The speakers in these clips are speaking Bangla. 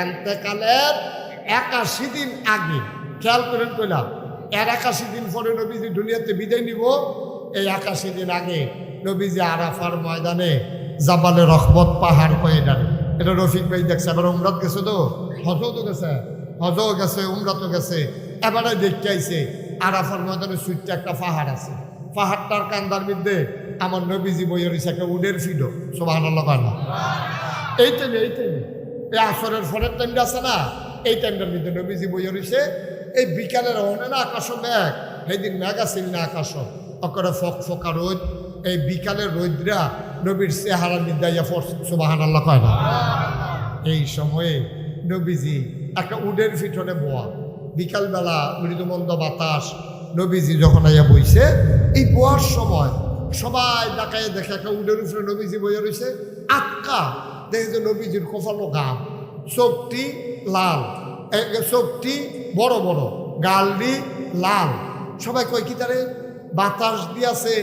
এন্তেকালের একাশি দিন আগে, খেয়াল করেন কইলাম, এর একাশি দিন পরে নবীজি দুনিয়াতে বিদায় নিব, এই একাশি দিন আগে নবীজি আরাফার ময়দানে জাবালে রহমত পাহাড় কয়ে ডানে এটা রফিক ভাই দেখছে, এবার উমরাত গেছে তো? হজও তো গেছে, হজও গেছে, উমরাতও গেছে। এবারে দেখতে আইছে, আরাফার ময়দানে সুইটটা একটা পাহাড় আছে। পাহাড়টার কান্দার মধ্যে আমার নবীজি বইয়ের একটা উডের ফিডো। সোভান আল্লাহ না? এই টাইমে আসরের ফলের টাইমটা আছে না? এই টাইমটার মধ্যে নবীজি বইয়ে রয়েছে, এই বিকালের অনে না আকাশ মেঘ সেই দিন মেঘ আছিল না আকাশ অকরে ফক ফকা রোদ, এই বিকালের রোদরা নবীর ইয়া ফর সুবাহান আল্লাহ কয় না? এই সময়ে নবীজি একটা উডের ফিটনে বোয়া। বিকালবেলা মৃদুমন্দ বাতাস নবীজি যখন আইয়া বইছে, এই বোয়ার সময় সবাই ডাকায় দেখে একটা উডের উপরে নবীজি বইয়া রয়েছে আটকা দেখে যে নবীজির কপালো গাম চোখটি লাল। চোখটি বড় বড়। গালটি লাল। সবাই কয়, কি তারে? বাতাস দিয়াছে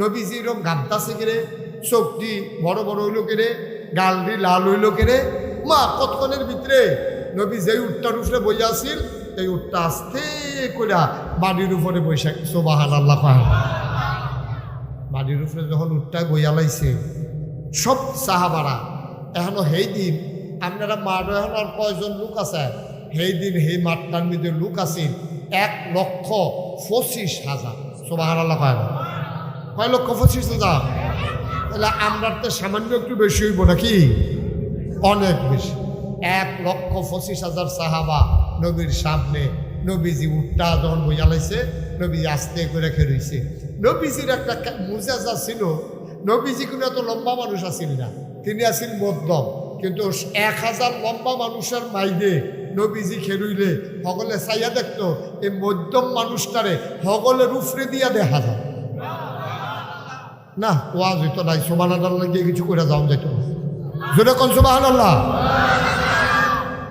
নবীজি এরকম গামতাছে কিরে? চোখটি বড় বড় হইল কেরে? গালটি লাল হইল কেরে? মা, কতক্ষণের ভিতরে নবী যেই উঠটার উপরে বইয়া আছিল, এই উঠটা আস্তে করে বাড়ির উপরে বৈশাখ সোবাহান আল্লাহ বাড়ির উপরে যখন উঠটায় বইয়ালাইছে সব সাহাবারা এখনও সেই দিন আপনারা মাঠ এখন আর কয়জন লোক আছে? সেই দিন সেই মাঠটার মধ্যে লোক আছিল এক লক্ষ পঁচিশ হাজার। আল্লাহ কয়। কয় লক্ষ পঁচিশ হাজার? তাহলে আমরা তো সামান্য একটু বেশি হইব নাকি? অনেক বেশি। এক লক্ষ পঁচিশ হাজার সাহাবা নবীর সামনে নবীজি উঠটা যখন বইয়া লাইছে নবী আস্তে করে খেরইছে নবীজির একটা মুজাজা ছিল। নবীজি কোনো এত লম্বা মানুষ আছিল না। তিনি আছিল মধ্যম। কিন্তু এক হাজার লম্বা মানুষের মাইদে নবীজি খেরুইলে সকলে চাইয়া দেখতো, এই মধ্যম মানুষটারে সকলের রুফরে দিয়া দেখা যায়। না, ওয়াজ হইতো নাই সোমান আল্লাহ গিয়ে কিছু করে যাও যেত জোরে কোন সোবাহান আল্লাহ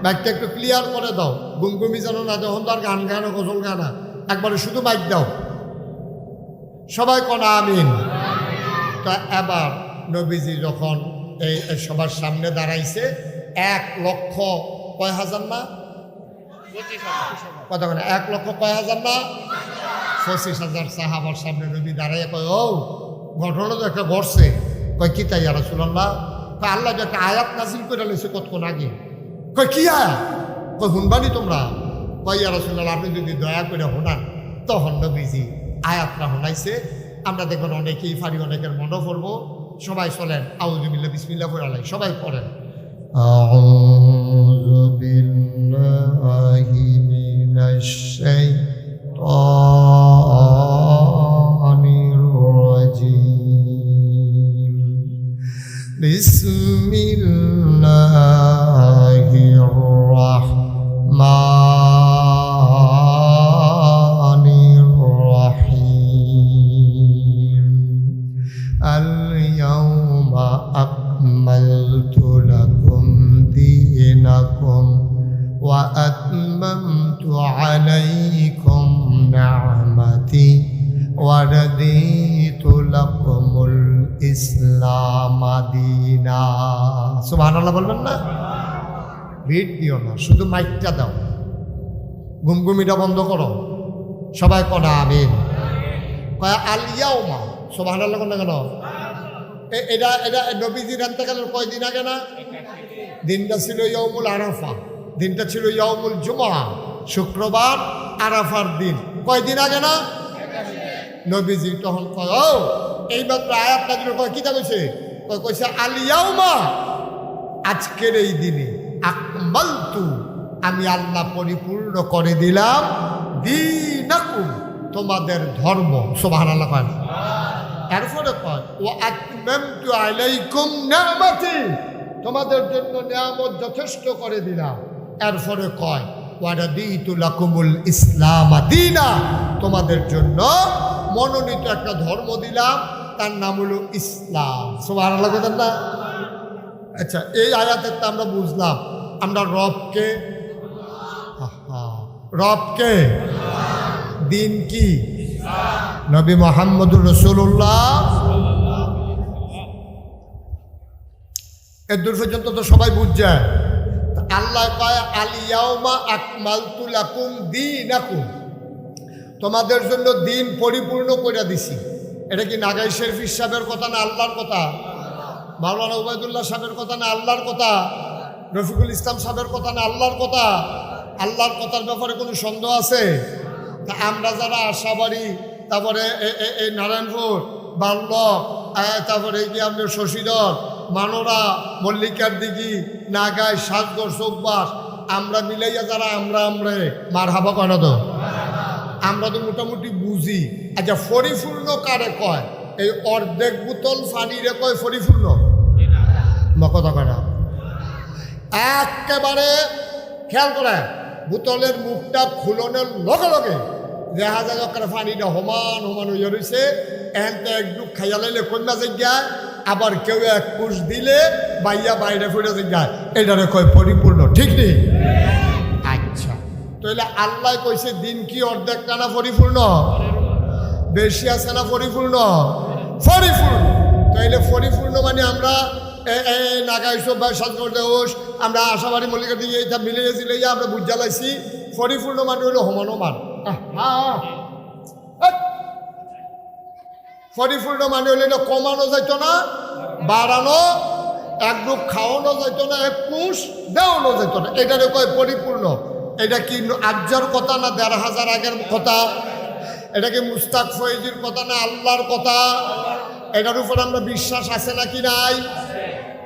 মাইকটা একটু ক্লিয়ার করে দাও গুমগুমি যেন না যখন তার গান গানো গজল গানা একবারে শুধু মাইক দাও। সবাই কনা আমিন। তা এবার নবীজি যখন এই সবার সামনে দাঁড়াইছে এক লক্ষ কয় হাজার না? কত মানে এক লক্ষ কয় হাজার না? পঁচিশ হাজার সাহাবার সামনে নবী দাঁড়াইয়া কয় ও ঘটনা তো একটা ঘটছে। কয়, কি তাই আর শুনল্লাহ কয়, আল্লাহ যে একটা আয়াত নাজিল করে লেছে কতক্ষণ আগে। কয়, কি আয়াত? কয়, শুনবানি তোমরা? কয় আর শুনলাম আপনি যদি দয়া করে শোনান, তখন নবীজি আয়াতটা শোনাইছে। আমরা দেখবেন অনেকেই পারি অনেকের মনে পড়ব সবাই চলেন আউজুবিল্লা বিসমিল্লা পড়ালাই সবাই পড়েন أعوذ بالله من الشيطان শুধু মাইকটা দাও। গুমগুমিটা বন্ধ করো। সবাই কনা, আমিন। কয় আলিয়াও মা সোভান আল্লাহ কেন? কেন এটা এটা নবীজির আনতে গেল কয়দিন আগে না? দিনটা ছিল ইয়মুল আরাফা। দিনটা ছিল ইয়মুল জুমা শুক্রবার আরাফার দিন। কয়দিন আগে না? নবীজি তখন কয়, ও এইমাত্র আয়াত নাজির কয় কিতা কইছে কয়, কইছে আলিয়াও মা আজকের এই দিনে আকমালতু আমি আল্লাহ পরিপূর্ণ করে দিলাম দিনাকুম, তোমাদের ধর্ম। সোবাহান আল্লাহ কয় না। এরপরে কয় ও আতমামতু আলাইকুম নিয়ামতি তোমাদের জন্য নিয়ামত যথেষ্ট করে দিলাম। এরপরে কয় ওয়ারাদিতু লাকুমুল ইসলাম দিনা তোমাদের জন্য মনোনীত একটা ধর্ম দিলাম, তার নাম হলো ইসলাম। সুবহানাল্লাহ কথা না? আচ্ছা এই আয়াতের তো আমরা বুঝলাম। আমরা রবকে রবকে। দিন কি? নবী মোহাম্মদুর রসুল্লাহ এর দূর পর্যন্ত তো সবাই বুঝছে। আল্লাহ কয় আলিয়াউমা আকমালতু লাকুম দীনাকুম। তোমাদের জন্য দিন পরিপূর্ণ করে দিছি। এটা কি নাগাই শেরফির সাহেবের কথা না আল্লাহর কথা? মাওলানা উবায়দুল্লাহ সাহেবের কথা না আল্লাহর কথা? রফিকুল ইসলাম সাহেবের কথা না আল্লাহর কথা? আল্লাহর কথার ব্যাপারে কোনো সন্দেহ আছে? তা আমরা যারা আশাবাড়ি তারপরে এই নারায়ণপুর বাল্য তারপরে এই কি আপনার শশীধর মানোরা মল্লিকার দিঘি নাগাই সাজগর চৌকবাস আমরা মিলাইয়া যারা আমরা আমরা মার হাবা না তো? আমরা তো মোটামুটি বুঝি। আচ্ছা পরিপূর্ণ কারে কয়? এই অর্ধেক বোতল ফানিরে কয় পরিপূর্ণ বা কথা কয় না। একেবারে খেয়াল করে। বোতলের মুখটা খুলনের লগে লগে। দেখা যায় ওখানে পানিটা সমান সমান হয়ে রয়েছে এনতে একটু খাইয়া লাইলে কন্যা জায়গায় আবার কেউ এক পুষ দিলে বাইয়া বাইরে ফুটে জায়গায় এটারে কয় পরিপূর্ণ ঠিক নেই? আচ্ছা। তাহলে আল্লাহ কইছে দিন কি অর্ধেক টানা পরিপূর্ণ? বেশি আছে না পরিপূর্ণ? পরিপূর্ণ। তাইলে পরিপূর্ণ মানে আমরা আমরা মল্লিকার দিকে এটা মিলে গেছিল আমরা পরিপূর্ণ মানে। পরিপূর্ণ মানে। এটা কমানো যাইতো না, বাড়ানো, এক গ্রুপ খাওয়ানো যাইতো না, এক কুশ দেওয়ানো যাইতো না। এটারে কয় পরিপূর্ণ এটা কি আজ্জার কথা না দেড় হাজার আগের কথা? এটা কি মুস্তাক ফয়েজির কথা না আল্লাহর কথা? এটার উপর আমরা বিশ্বাস আছে নাকি নাই?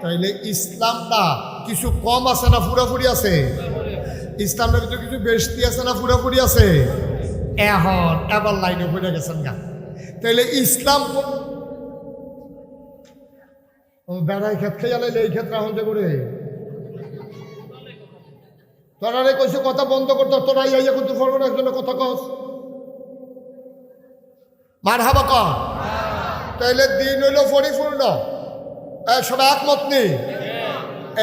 তাইলে ইসলামটা কিছু কম আছে না পুরাপুরি আছে? ইসলামটা ভিতরে কিছু বেশতি আছে না পুরাপুরি আছে? এখন এবার লাইনে পড়ে গেছেন গা। তাইলে ইসলাম বেড়াই ক্ষেত খেয়ে আলাইলে এই ক্ষেত্রে এখন করে? তোরা রে কইছে কথা বন্ধ করতো তোরা ইয়া কিন্তু ফরবো না, একজনের কথা কস। মার হাবা তাইলে দিন হইল পরিপূর্ণ। সবাই একমত নেই?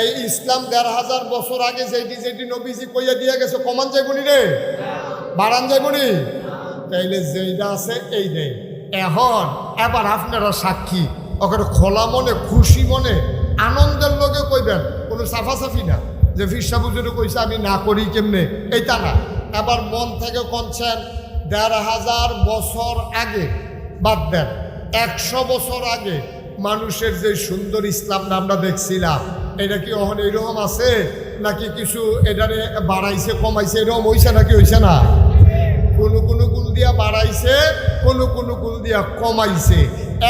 এই ইসলাম দেড় হাজার বছর আগে যেটি যেটি নবীজি কইয়া দিয়া গেছে, কমান যাইবনি রে? বাড়ান যাইবনি তাইলে যেইটা আছে এই নেই এখন, এবার আপনারা সাক্ষী। ওখানে খোলা মনে, খুশি মনে, আনন্দের লোকে কইবেন, কোনো সাফাসাফি না। যে ফিরসা বুঝুরে কইছে, আমি না করি কেমনে? এইটা না। এবার মন থেকে কনছেন, দেড় হাজার বছর আগে বাদ দেন। একশো বছর আগে মানুষের যে সুন্দর ইসলাম আমরা দেখছিলাম, এটা কি ওখানে এরকম আছে? নাকি কিছু এটারে বাড়াইছে, কমাইছে, এরকম হইছে নাকি হইছে না? কোনো কোনো গুল দিয়া বাড়াইছে, কোনো কোনো গুল দিয়া কমাইছে।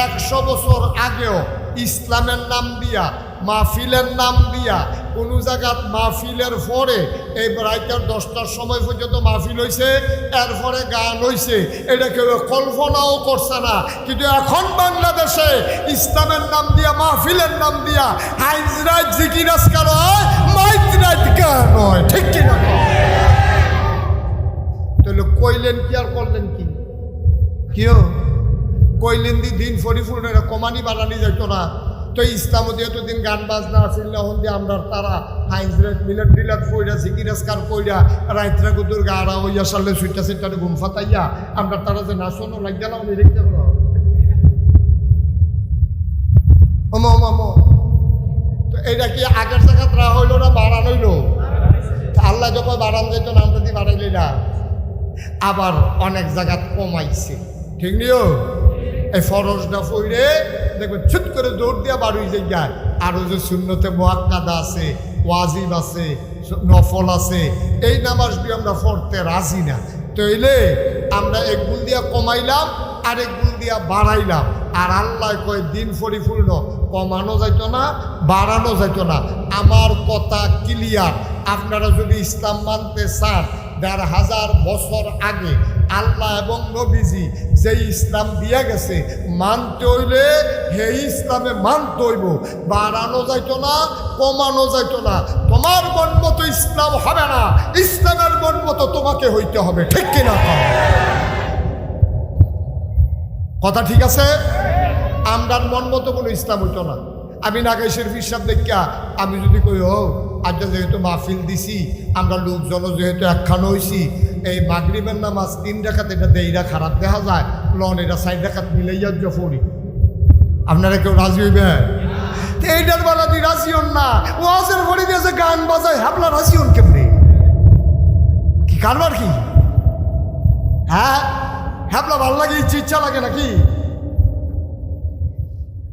একশো বছর আগেও ইসলামের নাম দিয়া, মাহফিলের নাম দিয়া কোনো জায়গাত মাহফিলের পরে এই রাইতের দশটার সময় পর্যন্ত মাহফিল হয়েছে এরপরে গান হয়েছে এটা কেউ কল্পনাও করছে না। কিন্তু এখন বাংলাদেশে ইসলামের নাম দিয়া, মাহফিলের নাম দিয়া হাইজরাজ জিকিরাজকার হয় মাইজরাজ গান হয়? ঠিক কিনা তাহলে কইলেন কি আর করলেন কি? কিও কইলেন দি দিন এটা কমানি বাড়ানি যাইতো না। তো ইসলাম দিয়ে তো দিন গান বাজনা আছিল না হন দিয়ে আমরা তারা হাইন্স রেট মিলার টিলার কইরা সিকিরাসকার কইরা, রাইতরা কুতুর গাড়া হইয়া সালে সুইটা সিটটা ঘুম ফাতাইয়া আমরা তারা যে নাচনো লাগিয়া না উনি দেখতে পারো ওমা ওমা। তো এটা কি আগের জায়গাত রা হইল না বাড়ান হইল? আল্লাহ যখন বাড়ান যেত না আমরা দিয়ে বাড়াইলি না। আবার অনেক জায়গাত কমাইছে। ঠিক নিও? এই ফরজটা ফইরে দেখবেন ছুট করে দৌড় দিয়া বাড়ি যে যায়। আরও যে শূন্যতে মোয়াক্কাদা আছে, ওয়াজিব আছে, নফল আছে, এই নামাজটি আমরা পড়তে রাজি না। তৈলে আমরা এক গুণ দিয়া কমাইলাম, আরেক গুণ দিয়া বাড়াইলাম। আর আল্লাহ কয়, দিন পরিপূর্ণ, কমানো যাইতো না, বাড়ানো যাইতো না। আমার কথা ক্লিয়ার আপনারা যদি ইসলাম মানতে চান দেড় হাজার বছর আগে আল্লাহ এবং নবীজি যে ইসলাম দিয়া গেছে, মানতে হইলে হে ইসলামে মানতে হইব। বাড়ানো যাইতো না, কমানো যাইতো না। তোমার মন মতো ইসলাম হবে না। ইসলামের মন মতো তোমাকে হইতে হবে, ঠিক কিনা? কথা? ঠিক আছে? আমরার মন মতো কোনো ইসলাম হইতো না। আমি নাগাই শরীফ হিসাব দেখিয়া আমি যদি কই, ও আজ যেহেতু মাহফিল দিছি আমরা লোকজন যেহেতু একখান হইছি এই মাগরিবের নামাজ তিন রেখাত এটা দেইরা খারাপ দেখা যায় লন এটা সাইড রেখাত মিলাইয়া ফড়ি আপনারা কেউ রাজি হইবেন তো এইটার বেলা দি রাজি হন না ওয়াজের ঘরে দিয়ে যে গান বাজায় হাবলা রাজি হন কেমনি? কি কারবার কি? হ্যাঁ? হ্যাপলা ভালো লাগে ইচ্ছে ইচ্ছা লাগে নাকি?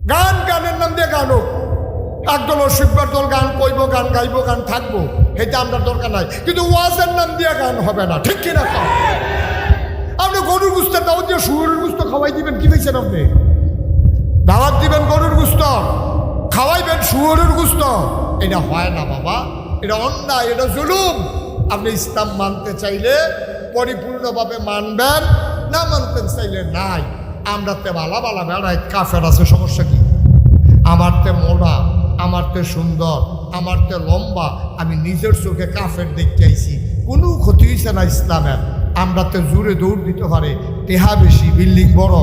গান গানের নাম দিয়ে গান হোক। একদল অসুখবার দল গান কইব, গান গাইব, গান থাকব এটা আমরা দরকার নাই। কিন্তু ওয়াজের নাম দিয়ে গান হবে না, ঠিক কিনা আপনি গরুর গুস্তের দাওয়াত দিয়ে শুয়োরের গুস্ত খাওয়াই দিবেন, কি পেয়েছেন আপনি? দাওয়াত দিবেন গরুর গুস্ত, খাওয়াইবেন শুয়োরের গুস্ত। এটা হয় না বাবা, এটা অন্যায়, এটা জুলুম। আপনি ইসলাম মানতে চাইলে পরিপূর্ণভাবে মানবেন, না মানতে চাইলে নাই। আমরা তে বালা বালা বেড়াই, কাফের আছে, সমস্যা কি? আমার তে মোড়া আমার তো সুন্দর আমার তো লম্বা, আমি নিজের চোখে কাফের দেখতে আইছি। কোনো ক্ষতি হয়েছে না ইসলামের। আমরা তো জোরে দৌড় দিতে পারে টেহা বেশি, বিল্ডিং বড়।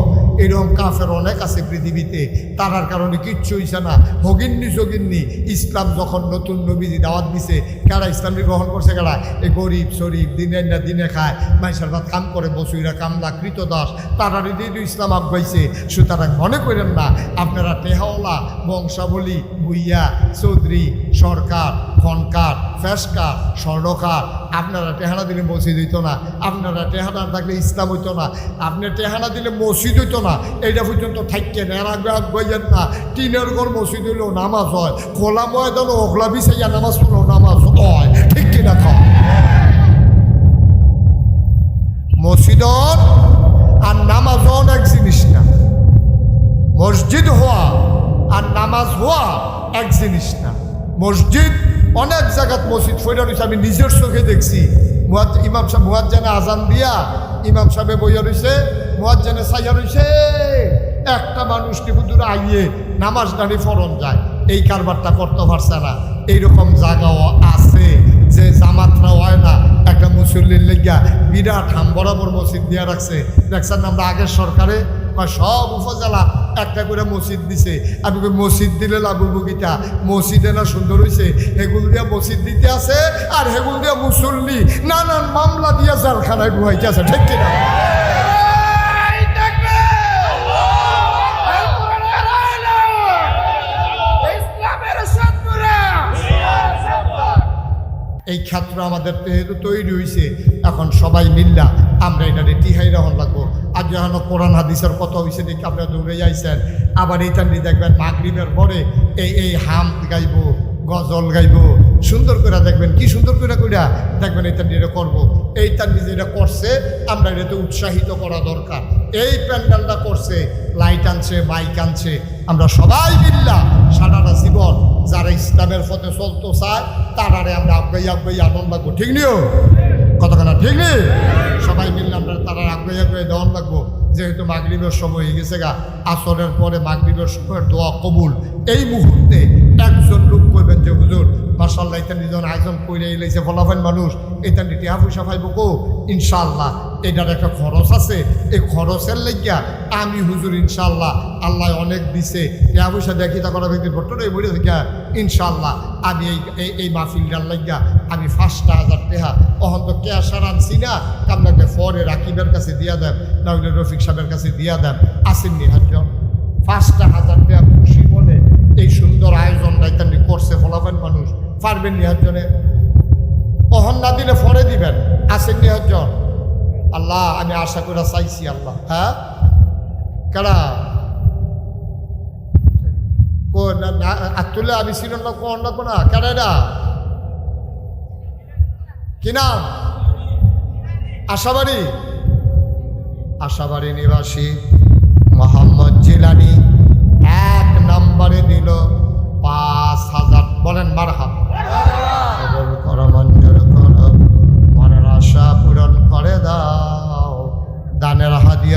এরকম কাফের অনেক আছে পৃথিবীতে, তারার কারণে কিচ্ছু হইছে না। ভগিন্নি সগিন্নি ইসলাম যখন নতুন নবীজি দাওয়াত দিছে কারা ইসলামী গ্রহণ করছে কারা? এই গরিব, শরীফ দিনে না দিনে খায়। মাইসার ভাত কাম করে বসুইরা কামলা, কৃতদাস। তারা হৃদয় ইসলাম আগাইছে সুতরাং মনে করেন না, আপনারা টেহাওলা বংশাবলী, ভুইয়া, চৌধুরী, সরকার, খনকার ফেসকার স্বর্ণকার। আপনারা টেহানা দিলে মসজিদ হইতো না। আপনারা টেহানা থাকলে ইসলাম হইতো না। আপনি টেহানা দিলে মসজিদ হইতো না। এইটা পর্যন্ত থাকেন এর আগে আগাইয়েন না। টিনের ঘর মসজিদ হইলেও নামাজ হয়। খোলা ময়দান ওখলা বিছাইয়া নামাজ পড়লেও নামাজ। হয় ঠিক কিনা খাও মসজিদর আর নামাজন এক জিনিস না। মসজিদ হওয়া আর নামাজ হওয়া এক জিনিস না। মসজিদ অনেক জায়গাত মসজিদ ফৈরা রয়েছে আমি নিজের চোখে দেখছি। ইমাম সাহেব, মুয়াজ্জানে আজান দিয়া ইমাম সাহেবে বইয়া রয়েছে মুয়াজ্জানে সাইয়া রয়েছে একটা মানুষকে হুজুর আইয়ে নামাজ দাঁড়িয়ে ফরন যায়? এই কারবারটা করতে পারছে না। এইরকম জায়গাও আছে যে জামাতরা হয় না, একটা মুসল্লির লেগিয়া বিরাট হাম বরাবর মসজিদ দিয়া রাখছে। দেখছেন আমরা আগের সরকারে? সব উপজেলা একটা করে মসজিদ দিছে। আমি মসজিদ দিলে গীতা মসজিদে না সুন্দর হয়েছে হেগুল দিয়া মসজিদ দিতে আছে আর হেগুল দিয়া মুসল্লি নানান মামলা দিয়া জালখানায় গুহাইতে আছে, ঠিক কিনা? ক্ষেত্র আমাদের যেহেতু তৈরি হয়েছে এখন সবাই মিল্লা আমরা এটা টিহাই রহন লাগবো। আর যখন কোরআন, হাদিসের কথা হয়েছে দেখি আপনারা দৌড়ে যাইছেন, আবার এই টান্ডি দেখবেন মাগরিবের পরে এই এই হাম গাইব, গজল গাইব, সুন্দর করে দেখবেন, কি সুন্দর করে কইরা দেখবেন এটা করব। এই টান্ডি যেটা করছে, আমরা এটাতে উৎসাহিত করা দরকার। এই প্যান্ডেলটা করছে, লাইট আনছে বাইক আনছে, আমরা সবাই মিল্লা সারাটা জীবন যারা ইসলামের পথে চলতে চায় তারারে আমরা আগ্রহী আগ্রহী আদন লাগবো। ঠিক নিও? কথা ঠিক নেই সবাই মিললে আমরা তারার আগ্রহী আগ্রহী দেওয়ান লাগবো। যেহেতু মাগরীবের সময় হয়ে গেছে গা, আসরের পরে মাগরীবের সময় দোয়া কবুল। এই মুহূর্তে একজন লোক করবেন যে, হুজুর মার্শাল্লাহ এটা নিজের আয়োজন করে এলাইছে ফলাফল মানুষ। ইত্যাদি টিহা পয়সা পাইব কো? ইনশাল্লাহ এটার একটা খরচ আছে। এই খরচের লেগিয়া আমি হুজুর ইনশাল্লাহ আল্লাহ অনেক দিছে। টিয়া পয়সা দেখি তা করা ব্যক্তির ভট্টরে বলে থেকে ইনশাল্লাহ আমি এই, এই- মাহফিলটার লাগিয়া আমি পাঁচটা হাজার টেহা অহন তো ক্যাশার আনছি না। আপনাকে ফরে রাকিবের কাছে দিয়া দেন না হইলে রফিক সাহেবের কাছে দিয়া দেন। আসেননি হাজন পাঁচটা হাজার টাকা খুশি মনে এই সুন্দর আয়োজন রাইতানি করছে ফলাফেন মানুষ। পারবেন নিহাজনে অহন না দিলে ফরে দিবেন। আসেন নিহাজন আল্লাহ, আমি আশা করে চাইছি আল্লাহ। হ্যাঁ? কারা কো না না আমি ছিল না, কোন না, কোনা কি নাম? আশাবাড়ি? আশাবাড়ি নিবাসী মোহাম্মদ জিলানি এক নম্বরে দিল পাঁচ হাজার, বলেন মারহাম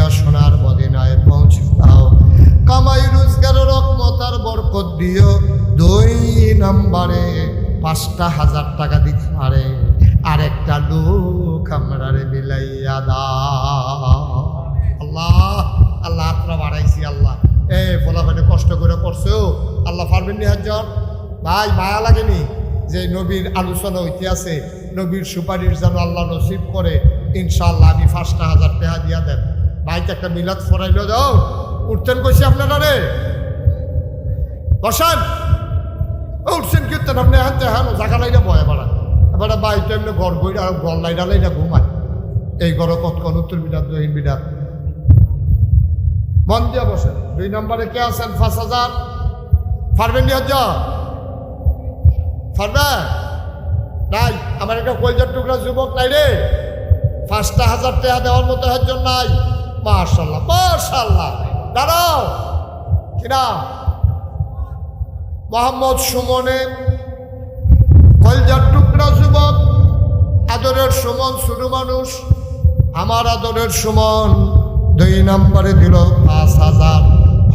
হাদিয়া সোনার মদিনায় পৌঁছে দাও কামাই রোজগার রকমতার বরকত দিও। দুই নম্বরে পাঁচটা হাজার টাকা দিতে পারে আরেকটা লোক আমরা মিলাইয়া দাও। আল্লাহ আল্লাহ আপনারা বাড়াইছি, আল্লাহ। এ ফলাফানে কষ্ট করে করছ আল্লাহ পারবেন নি হাজন ভাই, মায়া লাগেনি যে নবীর আলোচনা হইতে আছে? নবীর সুপারিশ যেন আল্লাহ নসিব করে ইনশাল্লাহ আমি পাঁচটা হাজার টাকা দিয়া দেন ভাইকে একটা মিলাদ ফরাইল, যাও। উঠতেন কইছি আপনারা রে। বসান। উঠছেন কীর্তন, আপনি হাতে হানো জাগা লাইনা বয় এবার এবার বাইতে এমনি গড় বইরা আর গল লাইনা লাইনা ঘুমায়। এই গড় কতক্ষণ? উত্তর বিরাট দক্ষিণ বিরাট মন দিয়া বসেন। দুই নম্বরে কে আছেন? পাঁচ হাজার। পারবেন নি হজ্জ? পারবেন নাই, আমার একটা কলজার টুকরা যুবক নাই রে। পাঁচটা হাজার টাকা দেওয়ার মতো একজন নাই। মার্শাল্লাহ মার্শাল্লাহ দাঁড়াও। কিনা মোহাম্মদ সুমনে। কলজার টুকরা যুবক, আদরের সুমন শুরু মানুষ। আমার আদরের সুমন দুই নম্বরে দিল পাঁচ হাজার,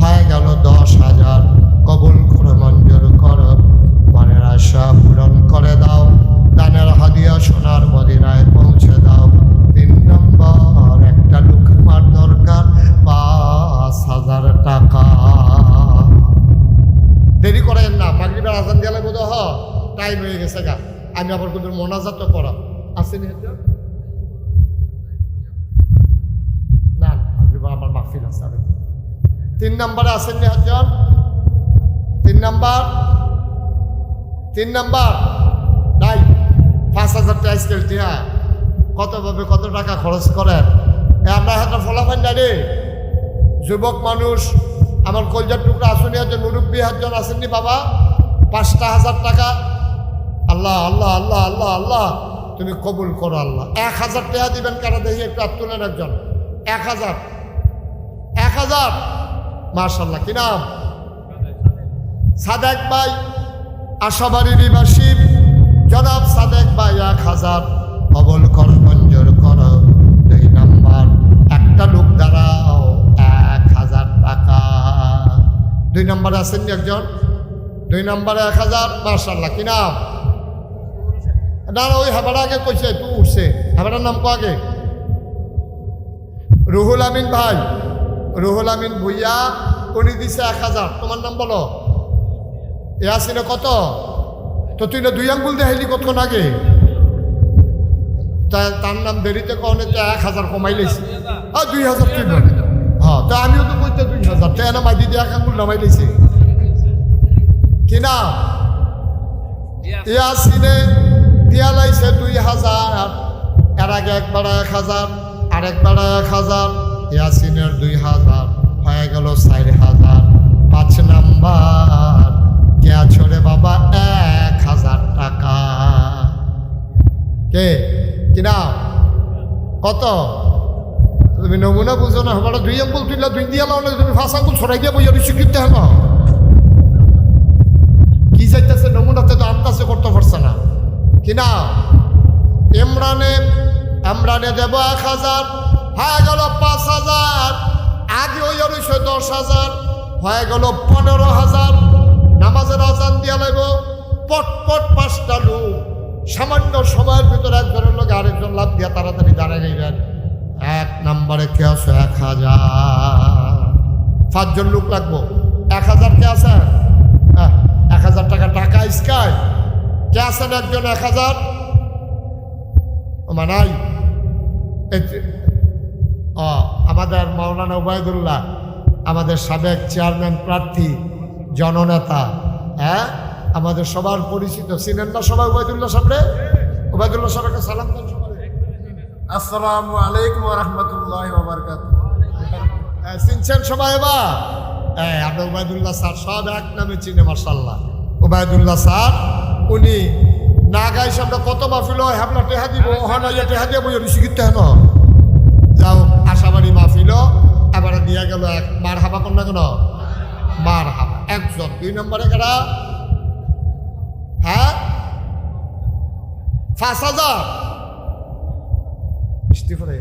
হয়ে গেল দশ হাজার। কবুল তিন নাম্বার, নাই, পাঁচ হাজার টাকা স্কেল টিয়া কত ভাবে কত টাকা খরচ করেন? আমরা হাতে ফলাফল না রে। যুবক মানুষ, আমার কলজার টুকরা আসুনি আছে মুরব্বী হাজার আসেননি বাবা। পাঁচটা হাজার টাকা। আল্লাহ আল্লাহ আল্লাহ আল্লাহ আল্লাহ। তুমি কবুল করো আল্লাহ। এক হাজার টাকা দিবেন কেন দেখি একটু হাত তুলেন একজন। এক হাজার। এক হাজার। মার্শাল্লাহ কি নাম? সাদেক ভাই। আশাবাড়ি নিবাসী, জনাব সাদেক ভাই এক হাজার। কবল কর, মঞ্জুর কর দুই নাম্বার। একটা লোক দাঁড়াও, এক হাজার টাকা। দুই নম্বরে আছেন একজন? দুই নম্বরে এক হাজার মার্শাল্লাহ কি নাম? না ওই হেবাটা আগে কইছে তুই উঠছে। হেবাটার নাম কো আগে। রুহুল আমিন ভাই, রুহুল আমিন ভুইয়া, উনি দিছে এক হাজার। তোমার নাম বলো। ইয়াসিনে কত? তো তুই না দুই আঙ্গুল দেখাইলি কতক্ষণ আগে? তা তার নাম দেরিতে কনে তো এক হাজার কমাই লেছি আর দুই হাজার তুই হ্যাঁ তা আমিও তো কইতে দুই হাজার। তাই না মাইদি এক আঙ্গুল নামাই লেছি কি না? দিয়া লাইছে দুই হাজার এর আগে একবার এক হাজার, আর একবার এক হাজার। ইয়াসিনের দুই হাজার। হয়ে গেল চার হাজার। কত? তুমি নমুনা বুঝো না আমার দুই আঙ্গুল তুইলা দুই দিয়া লাও না তুমি ফাঁস আঙ্গুল ছড়াই দিয়া বইয়া রুচি কিনতে হবে। কি চাইতেছে নমুনাতে তো আন্দাজে করতে পারছে না। কিনা ইমরানে ইমরানে দেব এক হাজার, হয়ে গেল পাঁচ হাজার, আগে ওই রইছে দশ হাজার, হয়ে গেল পনেরো হাজার। নামাজের আজান দিয়া লাগব পট পট পাঁচটা লোক। সামান্য সময়ের ভিতরে একজনের লোক আরেকজন লাভ দিয়া তাড়াতাড়ি দাঁড়ায় গেলেন এক নাম্বারে কে আছে? এক হাজার। পাঁচজন লোক লাগবো। এক হাজার কে আছে? হ্যাঁ, এক হাজার টাকা টাকা স্কাই। কে আছেন একজন? এক হাজার? মানাই আমাদের মাওলানা ওবায়দুল্লাহ আমাদের সাবেক চেয়ারম্যান প্রার্থী জননেতা হ্যাঁ? আমাদের সবার পরিচিত। চিনেন না সবাই ওবায়দুল্লাহ সামনে ওবায়দুল্লাহ সাহেবকে সালাম দেন আসসালামু আলাইকুম রহমতুল্লাহ বাবরকাত হ্যাঁ, চিনছেন সবাই বা হ্যাঁ আমরা ওবায়দুল্লাহ স্যার সব এক নামে চিনে মার্শাল্লাহ ওবায়দুল্লাহ স্যার উনি না গাইছে আমরা কত মাহফিল হয় আমরা টেহা দিব ওখানে ইয়ে টেহা দিয়ে বই ঋষিকিত হেন যাও আশাবাড়ি মাহফিল এবারে দিয়া গেল এক মার হাবা কন্যা কেন? মার হাবা একজন দুই নম্বরে কারা হ্যাঁ পাঁচ হাজার বৃষ্টি পড়ে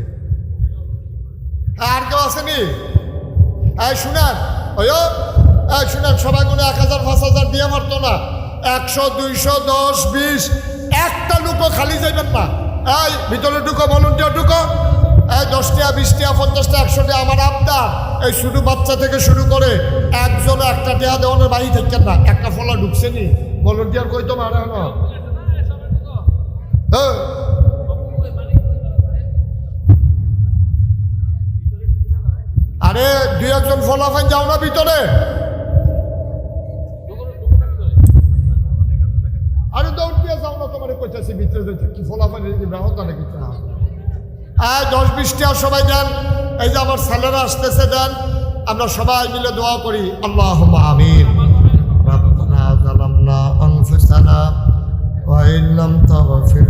আর কেউ আসেনি? এই শুনেন ওই এই শুনেন সবাই কোনো এক হাজার পাঁচ হাজার দিয়ে মারতো না। একশো দুইশো দশ বিশ একটা লুকো খালি যাইবেন না। এই ভিতরে ঢুকো ভলন্টিয়ার ঢুকো। এই দশটা বিশটা পঞ্চাশটা একশোটা আমার আবদার এই শুরু বাচ্চা থেকে শুরু করে একজন একটা টেহা দেওয়ানোর বাড়ি থাকেন না। একটা ফলা ঢুকছে নি ভলন্টিয়ার কই তো মারে হ্যাঁ আরে দুই একজন ফলাফাইন যাও না ভিতরে করতেছি ভিতরে যেতে কি ফলাফল ব্যবস্থা নাকি হ্যাঁ দশ বিশটা সবাই দেন এই যে আমার ছেলেরা আসতেছে দেন আমরা সবাই মিলে দোয়া করি আল্লাহ আমিন ربنا ظلمنا أنفسنا وإن لم تغفر